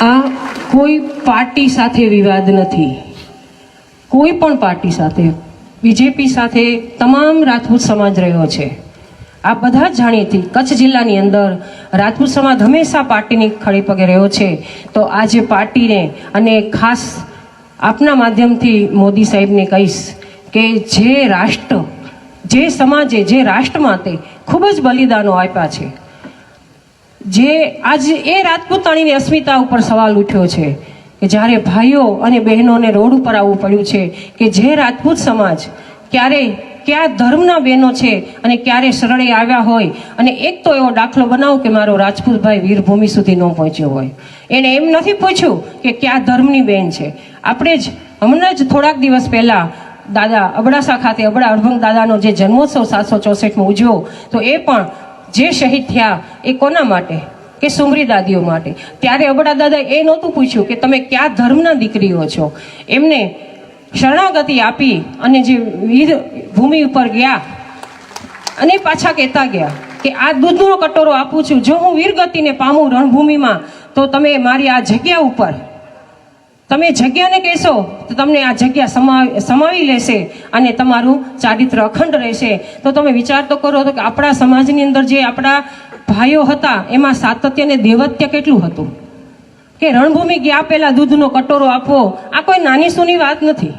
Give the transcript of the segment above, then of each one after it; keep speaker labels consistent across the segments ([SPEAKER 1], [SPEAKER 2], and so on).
[SPEAKER 1] આ કોઈ પાર્ટી સાથે વિવાદ નથી. કોઈ પણ પાર્ટી સાથે. બીજેપી સાથે તમામ રાજપૂત સમાજ રહ્યો છે. આ બધા જ જાણીતી કચ્છ જિલ્લાની અંદર રાજપૂત સમાજ હંમેશા પાર્ટીની ખડી પગે રહ્યો છે. તો આજે પાર્ટીને અને ખાસ આપના માધ્યમથી મોદી સાહેબને કહીશ કે જે રાષ્ટ્ર, જે સમાજે, જે રાષ્ટ્ર માટે ખૂબ જ બલિદાનો આપ્યા છે. જે આજ એ રાજપૂતાણીની અસ્મિતા ઉપર સવાલ ઉઠ્યો છે કે જ્યારે ભાઈઓ અને બહેનોને રોડ ઉપર આવવું પડ્યું છે કે જે રાજપૂત સમાજ ક્યારે કયા ધર્મના બહેનો છે અને ક્યારે શરણે આવ્યા હોય, અને એક તો એવો દાખલો બનાવો કે મારો રાજપૂત ભાઈ વીરભૂમિ સુધી ન પહોંચ્યો હોય. એને એમ નથી પૂછ્યું કે કયા ધર્મની બહેન છે. આપણે જ હમણાં જ થોડાક દિવસ પહેલાં દાદા અબડાસા ખાતે અબડા અડભંગ દાદાનો જે જન્મોત્સવ સાતસો ચોસઠમાં ઉજવ્યો, તો એ પણ જે શહીદ થયા એ કોના માટે? કે સુમરી દાદીઓ માટે? ત્યારે અબડા દાદા એ નહોતું પૂછ્યું કે તમે કયા ધર્મના દીકરીઓ છો? એમને શરણાગતિ આપી અને જે વીર ભૂમિ ઉપર ગયા અને પાછા કહેતા ગયા કે, આ દૂધનો કટોરો આપું છું. જો હું વીરગતિને પામું રણભૂમિમાં, તો તમે મારી આ જગ્યા ઉપર તમે જગ્યાને કહેશો, તો તમને આ જગ્યા સમાવી સમાવી લેશે અને તમારું ચારિત્ર અખંડ રહેશે. તો તમે વિચાર તો કરો તો કે આપણા સમાજની અંદર જે આપણા ભાઈઓ હતા, એમાં સાતત્ય અને દેવત્ય કેટલું હતું? કે રણભૂમિ ગયા પહેલાં દૂધનો કટોરો આપવો, આ કોઈ નાની સૂની વાત નથી.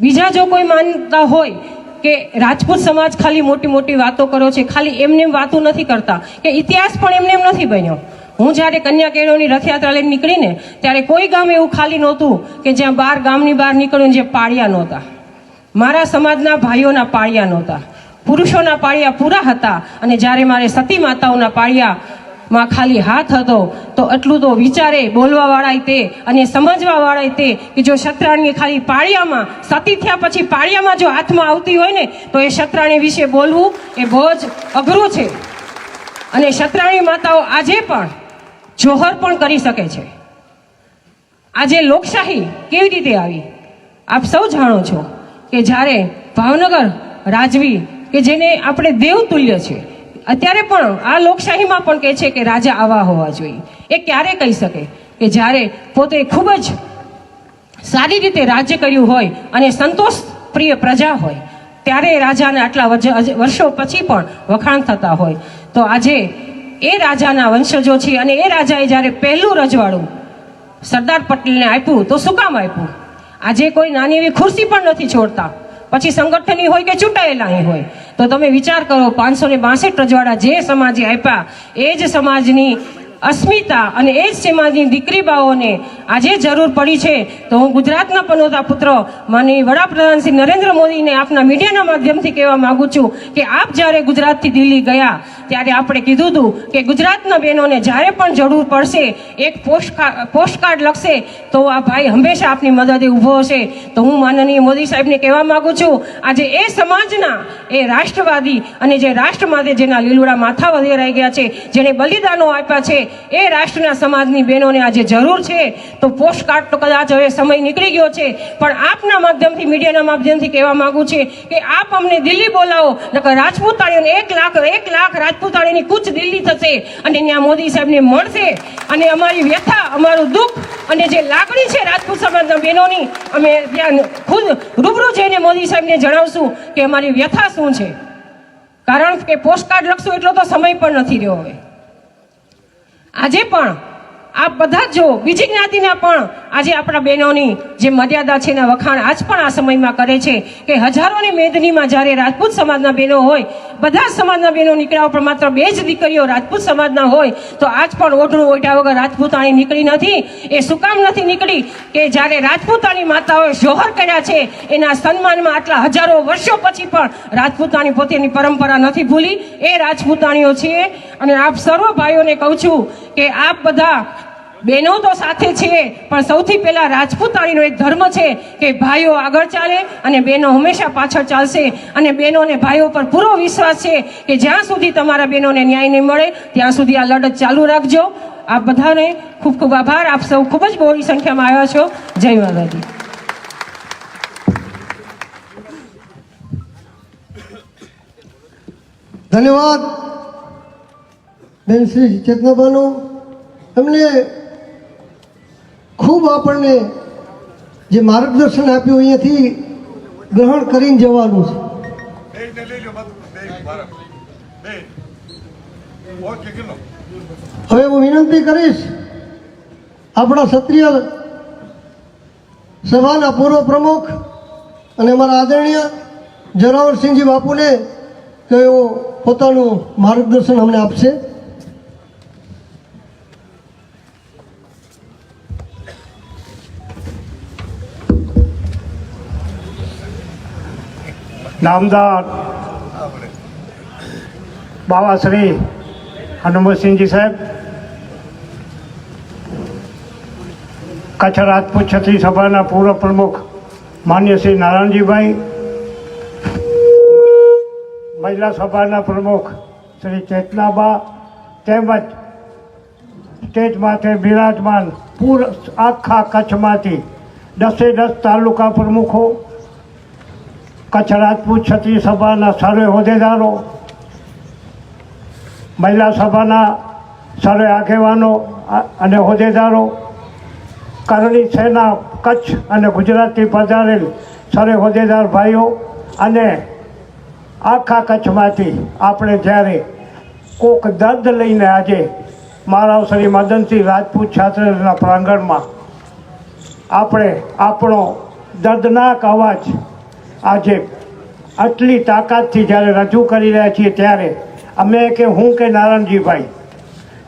[SPEAKER 1] બીજા જો કોઈ માનતા હોય કે રાજપૂત સમાજ ખાલી મોટી મોટી વાતો કરો છે, ખાલી એમને એમ વાતો નથી કરતા, કે ઇતિહાસ પણ એમને એમ નથી બન્યો. હું જ્યારે કન્યા કેળવણી રથયાત્રા લઈને નીકળીને, ત્યારે કોઈ ગામ એવું ખાલી નહોતું કે જ્યાં બાર ગામની બહાર નીકળ્યું જે પાળિયા નહોતા. મારા સમાજના ભાઈઓના પાળિયા નહોતા. પુરુષોના પાળિયા પૂરા હતા અને જ્યારે મારે સતી માતાઓના પાળિયા માં ખાલી હાથ હતો, તો એટલું તો વિચારે બોલવા વાળાય તે અને સમજવા વાળાય તે કે જો શત્રાણીએ ખાલી પાળિયામાં, સતી થયા પછી પાળિયામાં જો હાથમાં આવતી હોય ને, તો એ શત્રાણી વિશે બોલવું એ બહુ જ અઘરું છે. અને શત્રાણી માતાઓ આજે પણ જોહર પણ કરી શકે છે. આજે લોકશાહી કેવી રીતે આવી? આપ સૌ જાણો છો કે જ્યારે ભાવનગર રાજવી, કે જેને આપણે દેવતુલ્ય છે, અત્યારે પણ આ લોકશાહીમાં પણ કહે છે કે રાજા આવા હોવા જોઈએ. એ ક્યારે કહી શકે કે જ્યારે પોતે ખૂબ જ સારી રીતે રાજ્ય કર્યું હોય અને સંતોષ પ્રિય પ્રજા હોય, ત્યારે રાજાને આટલા વર્ષો પછી પણ વખાણ થતા હોય. તો આજે એ રાજાના વંશજો છે અને એ રાજાએ જ્યારે પહેલું રજવાડું સરદાર પટેલને આપ્યું, તો શું કામ આપ્યું? આજે કોઈ નાની એવી ખુરશી પણ નથી છોડતા. પછી સંગઠનની હોય કે ચૂંટાયેલાની હોય. તો તમે વિચાર કરો, પાંચસો ને બાસઠ રજવાડા જે સમાજે આપ્યા, એ જ સમાજની અસ્મિતા અને એ જ સમાજની દીકરી બાઓને આજે જરૂર પડી છે. તો હું ગુજરાતના પનોતા પુત્ર માની વડાપ્રધાન શ્રી નરેન્દ્ર મોદીને આપના મીડિયાના માધ્યમથી કહેવા માગું છું કે આપ જ્યારે ગુજરાતથી દિલ્હી ગયા, ત્યારે આપણે કીધું હતું કે ગુજરાતના બહેનોને જ્યારે પણ જરૂર પડશે, એક પોસ્ટ પોસ્ટકાર્ડ લખશે, તો આ ભાઈ હંમેશા આપની મદદે ઊભો હશે. તો હું માનનીય મોદી સાહેબને કહેવા માગું છું, આજે એ સમાજના, એ રાષ્ટ્રવાદી અને જે રાષ્ટ્ર માટે જેના લીલુડા માથા વધેરાઈ ગયા છે, જેણે બલિદાનો આપ્યા છે એ રાષ્ટ્રના સમાજની બહેનોને આજે જરૂર છે. તો પોસ્ટકાર્ડ તો કદાચ હવે સમય નીકળી ગયો છે. પણ આપના માધ્યમથી, મીડિયાના માધ્યમથી કહેવા માંગુ છે કે આપ અમને દિલ્હી બોલાવો. નકર રાજપૂતાણીઓને એક લાખ એક લાખ રાજપૂતાણીની કૂચ દિલ્હી થશે અને ત્યાં મોદી સાહેબને મળશે. અને અમારી વ્યથા, અમારું દુઃખ અને જે લાગણી છે રાજપૂત સમાજના બહેનોની, અમે ત્યાં ખુદ રૂબરૂ જઈને મોદી સાહેબને જણાવશું કે અમારી વ્યથા શું છે. કારણ કે પોસ્ટકાર્ડ લખશું એટલો તો સમય પણ નથી રહ્યો હવે. આજે પણ આ બધા જ બીજી જ્ઞાતિના પણ આજે આપણા બહેનોની જે મર્યાદા છે એના વખાણ આજ પણ આ સમયમાં કરે છે કે હજારોની મેદનીમાં જ્યારે રાજપૂત સમાજના બહેનો હોય બધા સમાજના બહેનો નીકળ્યા પણ માત્ર બે જ દીકરીઓ રાજપૂત સમાજના હોય, તો આજ પણ ઓઢણું ઓઢ્યા વગર રાજપૂતાણી નીકળી નથી. એ શું કામ નથી નીકળી? કે જ્યારે રાજપૂતાણી માતાઓએ જોહર કર્યા છે, એના સન્માનમાં આટલા હજારો વર્ષો પછી પણ રાજપૂતાણી પોતેની પરંપરા નથી ભૂલી. એ રાજપૂતાણીઓ છે અને આપ સર્વ ભાઈઓને કહું છું કે આપ બધા બહેનો તો સાથે છે, પણ સૌથી પહેલાં રાજપૂતાણીનો એક ધર્મ છે કે ભાઈઓ આગળ ચાલે અને બહેનો હંમેશા પાછળ ચાલશે અને બહેનોને ભાઈઓ પર પૂરો વિશ્વાસ છે કે જ્યાં સુધી તમારા બહેનોને ન્યાય નહીં મળે, ત્યાં સુધી આ લડત ચાલુ રાખજો. આપ બધાને ખૂબ ખૂબ આભાર. આપ સૌ ખૂબ જ બહોળી સંખ્યામાં આવ્યા છો. જય માતાજી.
[SPEAKER 2] ધન્યવાદ બેન શ્રી ચેતનાબાનું. એમને ખૂબ આપણને જે માર્ગદર્શન આપ્યું અહીંયાથી ગ્રહણ કરીને જવાનું છે. હવે હું વિનંતી કરીશ, આપણા ક્ષત્રિય સભાના પૂર્વ પ્રમુખ અને અમારા આદરણીય જરાવરસિંહજી બાપુને કે પોતાનું માર્ગદર્શન અમને આપશે.
[SPEAKER 3] નામદાર બાબા શ્રી હનુમતસિંહજી સાહેબ, કચ્છ રાજપૂત છત્રી સભાના પૂર્વ પ્રમુખ માન્ય શ્રી નારાયણજીભાઈ, મહિલા સભાના પ્રમુખ શ્રી ચેતનાબા તેમજ સ્ટેજ માથે બિરાજમાન પૂર આખા કચ્છમાંથી દસે દસ તાલુકા પ્રમુખો કચ્છ રાજપૂત ક્ષત્રિય સભાના સર્વે હોદ્દેદારો, મહિલા સભાના સર્વે આગેવાનો અને હોદ્દેદારો, કરણી સેના કચ્છ અને ગુજરાતથી પધારેલ સર્વે હોદ્દેદાર ભાઈઓ અને આખા કચ્છમાંથી આપણે જ્યારે કોક દર્દ લઈને આજે મારા શ્રી મદનસિંહ રાજપૂત છાત્રના પ્રાંગણમાં આપણે આપણો દર્દનાક અવાજ આજે આટલી તાકાતથી જ્યારે રજૂ કરી રહ્યા છીએ ત્યારે અમે કે હું કે નારાયણજીભાઈ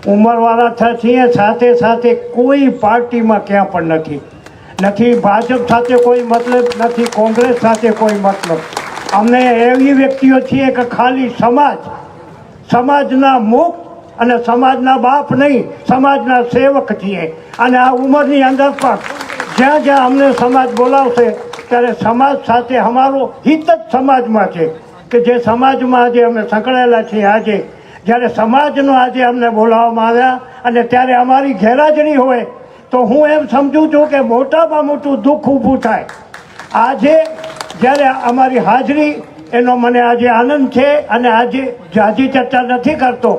[SPEAKER 3] ઉંમરવાળા છીએ સાથે સાથે કોઈ પાર્ટીમાં ક્યાં પણ નથી. નથી ભાજપ સાથે કોઈ મતલબ નથી, કોંગ્રેસ સાથે કોઈ મતલબ. અમે એવી વ્યક્તિઓ છીએ કે ખાલી સમાજ, સમાજના મુક્ત અને સમાજના બાપ નહીં, સમાજના સેવક છીએ. અને આ ઉંમરની અંદર પણ જ્યાં જ્યાં અમને સમાજ બોલાવશે ત્યારે સમાજ સાથે અમારો હિત જ સમાજમાં છે કે જે સમાજમાં આજે અમે સંકળાયેલા છીએ આજે. જ્યારે સમાજનો આજે અમને બોલાવવામાં આવ્યા અને ત્યારે અમારી ગેરહાજરી હોય, તો હું એમ સમજું છું કે મોટામાં મોટું દુઃખ ઊભું થાય. આજે જ્યારે અમારી હાજરી, એનો મને આજે આનંદ છે અને આજે જાજી ચર્ચા નથી કરતો,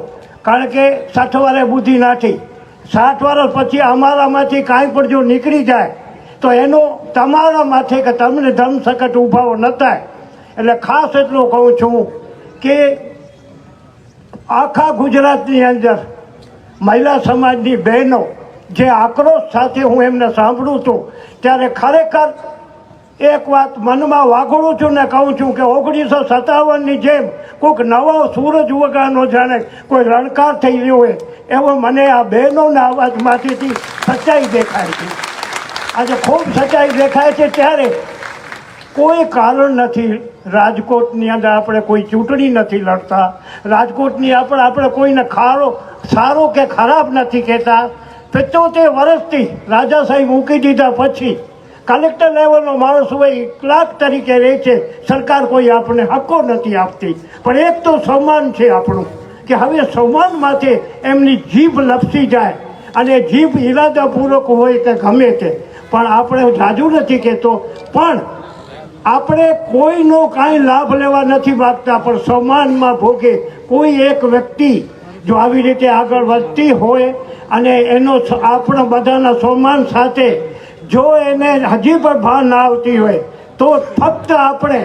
[SPEAKER 3] કારણ કે સાઠ વારે બુદ્ધિ નાથી સાઠ વર્ષ પછી અમારામાંથી કાંઈ પણ જો નીકળી જાય, તો એનો તમારા માથે કે તમને ધર્મ સંકટ ઊભાઓ ન થાય. એટલે ખાસ એટલું કહું છું કે આખા ગુજરાતની અંદર મહિલા સમાજની બહેનો જે આક્રોશ સાથે હું એમને સાંભળું છું, ત્યારે ખરેખર એક વાત મનમાં વાગોળું છું ને કહું છું કે ઓગણીસો સત્તાવનની જેમ કોઈક નવો સૂરજ ઉગાનો જાણે, કોઈ રણકાર થઈ રહ્યો હોય, એવો મને આ બહેનોના અવાજમાંથી સચ્ચાઈ દેખાય છે. આજે ખૂબ સચ્ચાઈ દેખાય છે ત્યારે કોઈ કારણ નથી. રાજકોટની અંદર આપણે કોઈ ચૂંટણી નથી લડતા. રાજકોટની આપણે આપણે કોઈને ખારો, સારો કે ખરાબ નથી કહેતા. પિત્તોતેર વર્ષથી સાહેબ મૂકી દીધા પછી કલેક્ટર લેવલનો માણસ હોય ક્લાર્ક તરીકે રહે છે. સરકાર કોઈ આપણને હક્કો નથી આપતી. પણ એક તો સન્માન છે આપણું, કે હવે સન્માન માથે એમની જીભ લપસી જાય. અને જીભ ઈરાદાપૂર્વક હોય કે ગમે તે. પણ આપણે જાજુ નથી કહેતો. પણ આપણે કોઈનો કાંઈ લાભ લેવા નથી માગતા, પણ સમાનમાં ભોગે કોઈ એક વ્યક્તિ જો આવી રીતે આગળ વધતી હોય અને એનો આપણા બધાના સન્માન સાથે જો એને હજી પણ ભાન ના આવતી હોય, તો ફક્ત આપણે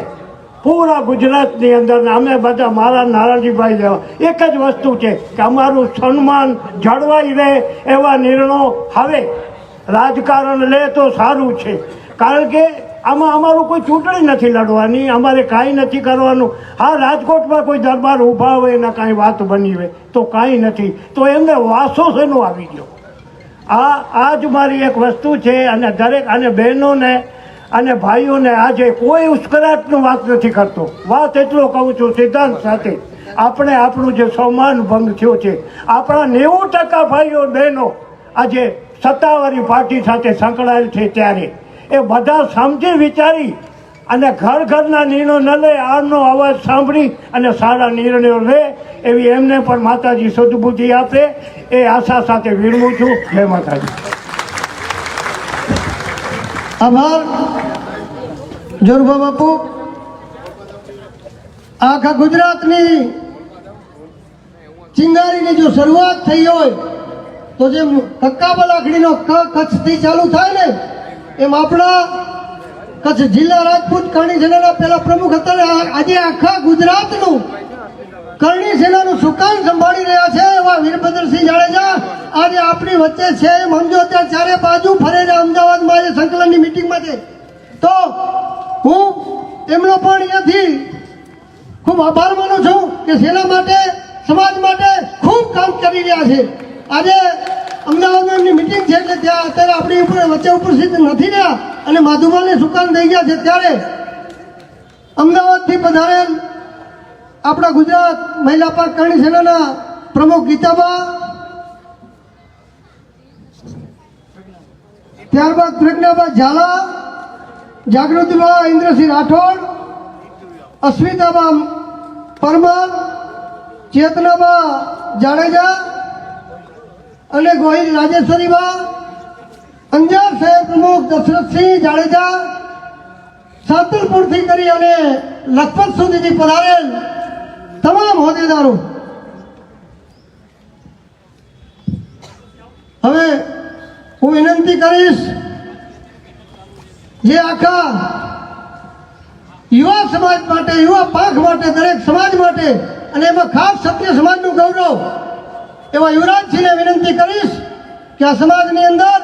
[SPEAKER 3] પૂરા ગુજરાતની અંદર અમે બધા મારા નારાયણજીભાઈ જેવા એક જ વસ્તુ છે કે અમારું સન્માન જળવાઈ રહે એવા નિર્ણયો હવે રાજકારણ લે તો સારું છે. કારણ કે આમાં અમારું કોઈ ચૂંટણી નથી લડવાની, અમારે કાંઈ નથી કરવાનું. હા, રાજકોટમાં કોઈ દરબાર ઊભા હોય એના કાંઈ વાત બની હોય, તો કાંઈ નથી. તો એમને વાસો શેનો આવી ગયો? આ આ જ મારી એક વસ્તુ છે અને દરેક અને બહેનોને અને ભાઈઓને આજે કોઈ ઉશ્કરાટનું વાત નથી કરતો. વાત એટલો કહું છું સિદ્ધાંત સાથે. આપણે આપણું જે સૌમાન ભંગ થયો છે, આપણા નેવું ટકા ભાઈઓ બહેનો આજે સત્તાવાળી પાર્ટી સાથે સંકળાયેલ છે ત્યારે. એ બધા સમજી વિચારી અને ઘર ઘરના નિર્ણયો ન લે, આનો અવાજ સાંભળી અને સારા નિર્ણયો લે એવી એમને પણ માતાજી સદબુદ્ધિ આપે. એ આશા સાથે વિરમું છું. જય માતાજી.
[SPEAKER 2] આભાર. જોરબા બાપુ. આખા ગુજરાતની ચિંગારીની જો શરૂઆત થઈ હોય તો જે કક્કાબા લાકડીનો ક કચ્છથી ચાલુ થાય ને, એમ આપણા કચ્છ જિલ્લા રાજપૂત કરણી સેનાના પેલા પ્રમુખ હતા ને આજે આખા ગુજરાતનું કરણી સેનાનું સુકાન સંભાળી રહ્યા છે એવા વીરભદ્રસિંહ જાડેજા. આજે આપણી વચ્ચે છે એમ સમજો, ત્યાં ચારે બાજુ ફરે છે અમદાવાદમાં આજે સંકલનની મિટિંગમાં છે. તો હું એમનો પણ અહીંયાથી ખૂબ આભાર માનું છું કે સેના માટે, સમાજ માટે ખૂબ કામ કરી રહ્યા છે. આજે અમદાવાદમાં એમની મિટિંગ છે એટલે ત્યાં અત્યારે આપણી ઉપર વચ્ચે ઉપસ્થિત નથી રહ્યા અને માધુમાને સુકાન થઈ ગયા છે ત્યારે અમદાવાદથી પધારેલ આપણા ગુજરાત મહિલા પાક કરણી સેનાના પ્રમુખ ગીતાબા, ત્યારબાદ પ્રજ્ઞાબા ઝાલા, જાગૃતિબા ઇન્દ્રસિંહ રાઠોડ અસ્મિતાબા પરમાર, ચેતનાબા જાડેજા અને ગોહિલ રાજેશ્વરીબા અંજાર શહેર પ્રમુખ દશરથસિંહ જાડેજા સાંતલપુરથી કરી અને લખપત સુધીથી પધારેલ તમામ હોદ્દેદારો. હવે હું વિનંતી કરીશ જે આખા યુવા સમાજ માટે, યુવા પાંખ માટે, દરેક સમાજ માટે અને એમાં ખાસ સત્ય સમાજનું ગૌરવ એવા યુવરાજસિંહને વિનંતી કરીશ કે આ સમાજની અંદર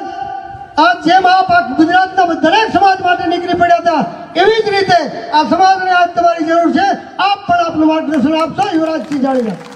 [SPEAKER 2] આ જેમ આપ ગુજરાતના દરેક સમાજ માટે નીકળી પડ્યા હતા, એવી જ રીતે આ સમાજને આજ તમારી જરૂર છે, આપ પણ આપનું માર્ગદર્શન આપશો યુવરાજસિંહ જાડેજા